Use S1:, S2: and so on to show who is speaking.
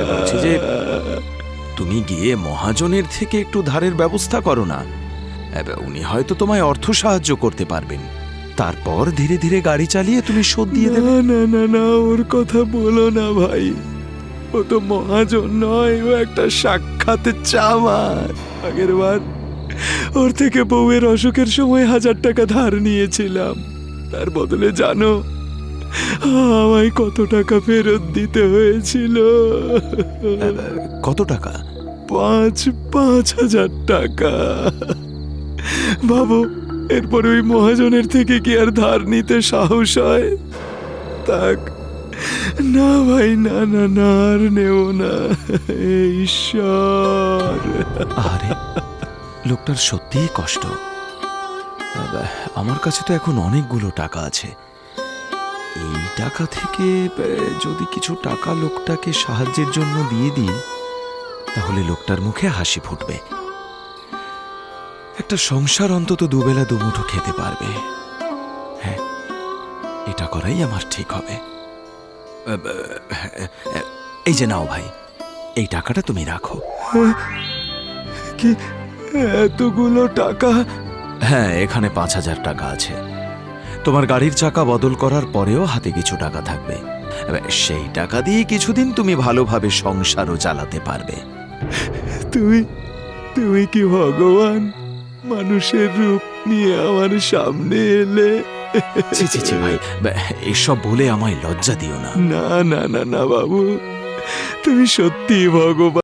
S1: বলছি যে, তুমি গিয়ে মহাজনের থেকে একটু ধারের ব্যবস্থা করো না। উনি হয়তো তোমায় অর্থ সাহায্য করতে পারবেন। তারপর ধীরে ধীরে গাড়ি চালিয়ে তুমি শোধ দিয়ে দেবে।
S2: না না না ওর কথা বলো না ভাই। ও তো মহাজন নয়, ও একটা সাক্ষাৎ চামার আগের বার ওর থেকে বউয়ের অসুখের সময় হাজার টাকা ধার নিয়েছিলাম। তার বদলে জানো আমায় কত টাকা ফেরত দিতে হয়েছিল?
S1: কত টাকা?
S2: পাঁচ পাঁচ হাজার টাকা। বাবু এরপর ওই মহাজনের থেকে কি আর ধার নিতে সাহস হয়? তাক না ভাই না না না আর নেও না। ঈশ্বর।
S1: আরে লোকটার সত্যিই কষ্ট। আমার কাছে তো এখন অনেকগুলো টাকা আছে। টাকা থেকে যদি কিছু টাকা লোকটাকে সাহায্যের জন্য দিয়ে দিই তাহলে লোকটার মুখে হাসি ফুটবে। একটা সংসার অন্তত দুবেলা দুমুঠো খেতে পারবে। হ্যাঁ এটা করাই আমার ঠিক হবে। এই যে নাও ভাই এই টাকাটা তুমি রাখো।
S2: কি এতগুলো টাকা?
S1: হ্যাঁ এখানে পাঁচ হাজার টাকা আছে। তোমার গাড়ির চাকা বদল করার পরেও হাতে কিছু টাকা থাকবে। সেই টাকা দিয়ে কিছুদিন তুমি ভালোভাবে সংসারও চালাতে পারবে।
S2: তুমি তুমি কি ভগবান? মানুষের রূপ নিয়ে আমার সামনে এলে।
S1: ভাই এসব বলে আমায় লজ্জা দিও না।
S2: না না না না বাবু। তুমি সত্যি ভগবান।